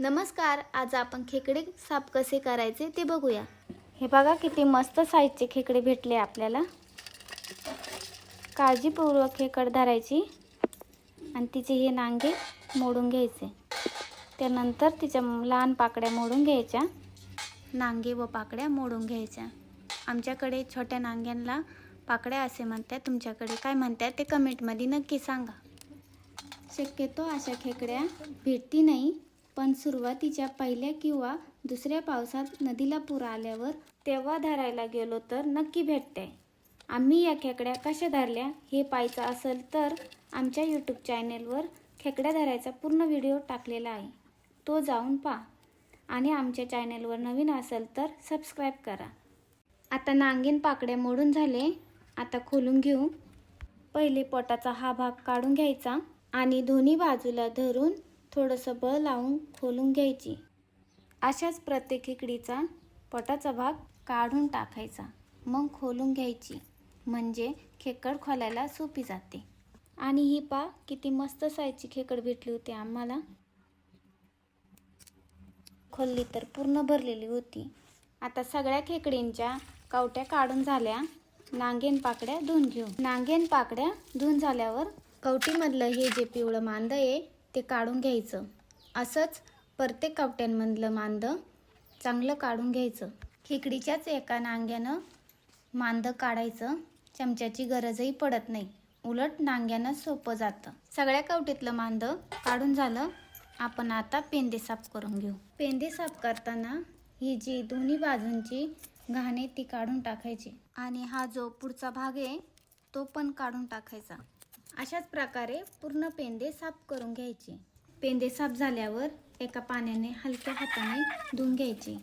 नमस्कार आज आपण खेकडे साफ कसे करायचे ते बघूया. हे बघा किती मस्त साईजचे खेकडे भेटले आपल्याला. काळजीपूर्वक खेकड धरायची आणि तिचे हे नांगे मोडून घ्यायचे. त्यानंतर तिच्या लहान पाकड्या मोडून घ्यायच्या. नांगे व पाकड्या मोडून घ्यायच्या. आमच्याकडे छोट्या नांग्यांना पाकड्या असे म्हणतात. तुमच्याकडे काय म्हणतात ते कमेंटमध्ये नक्की सांगा. शक्यतो अशा खेकड्या भेटती नाही. पण सुरुवातीच्या पहिल्या किंवा दुसऱ्या पावसात नदीला पूर आल्यावर तेव्हा धरायला गेलो तर नक्की भेटते. आम्ही या खेकड्या कशा धरल्या हे पाहायचं असेल तर आमच्या यूट्यूब चॅनेलवर खेकड्या धरायचा पूर्ण व्हिडिओ टाकलेला आहे. तो जाऊन पहा. आणि आमच्या चॅनेलवर नवीन असेल तर सबस्क्राईब करा. आता नांगीन पाकड्या मोडून झाले. आता खोलून घेऊ. पहिले पोटाचा हा भाग काढून घ्यायचा आणि दोन्ही बाजूला धरून थोडंसं बळ लावून खोलून घ्यायची. अशाच प्रत्येक खेकडीचा पोटाचा भाग काढून टाकायचा. मग खोलून घ्यायची. म्हणजे खेकड खोलायला सोपी जाते. आणि ही पा किती मस्त साईजची खेकड भेटली होती आम्हाला. खोलली तर पूर्ण भरलेली होती. आता सगळ्या खेकडींच्या कवट्या काढून झाल्या. नांगेन पाकड्या धुवून घेऊ. नांगेन पाकड्या धुवून झाल्यावर कवटीमधलं हे जे पिवळं मांद आहे ते काढून घ्यायचं. असंच प्रत्येक कावट्यांमधलं मांद चांगलं काढून घ्यायचं. खेकडीच्याच एका नांग्यानं मांदं काढायचं. चमच्याची गरजही पडत नाही. उलट नांग्यानं सोपं जातं. सगळ्या कवटीतलं मांद काढून झालं. आपण आता पेंदे साफ करून घेऊ. पेंदे साफ करताना ही जी दोन्ही बाजूंची घाणे ती काढून टाकायची. आणि हा जो पुढचा भाग आहे तो पण काढून टाकायचा. अशाच प्रकारे पूर्ण पेंदे साफ करून घ्यायचे. पेंदे साफ झाल्यावर एका पाण्याने हलक्या हाताने धुवून घ्यायचे.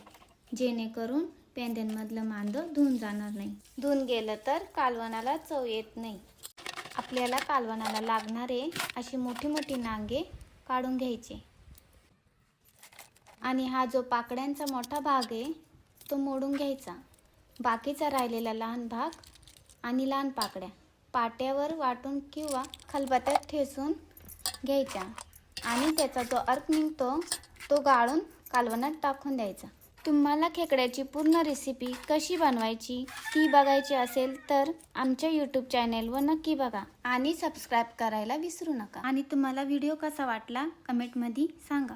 जेणेकरून पेंद्यांमधलं मांद धुवून जाणार नाही. धुवून गेलं तर कालवणाला चव येत नाही. आपल्याला कालवणाला लागणारे अशी मोठी मोठी नांगे काढून घ्यायचे. आणि हा जो पाकड्यांचा मोठा भाग आहे तो मोडून घ्यायचा. बाकीचा राहिलेला लहान भाग आणि लहान पाकड्या पाट्यावर वाटून किंवा खलबत्यात ठेसून घ्यायच्या. आणि त्याचा जो अर्क निघतो तो गाळून कालवणात टाकून द्यायचा. तुम्हाला खेकड्याची पूर्ण रेसिपी कशी बनवायची ती बघायची असेल तर आमच्या यूट्यूब चॅनेलवर नक्की बघा आणि सबस्क्राईब करायला विसरू नका. आणि तुम्हाला व्हिडिओ कसा वाटला कमेंटमध्ये सांगा.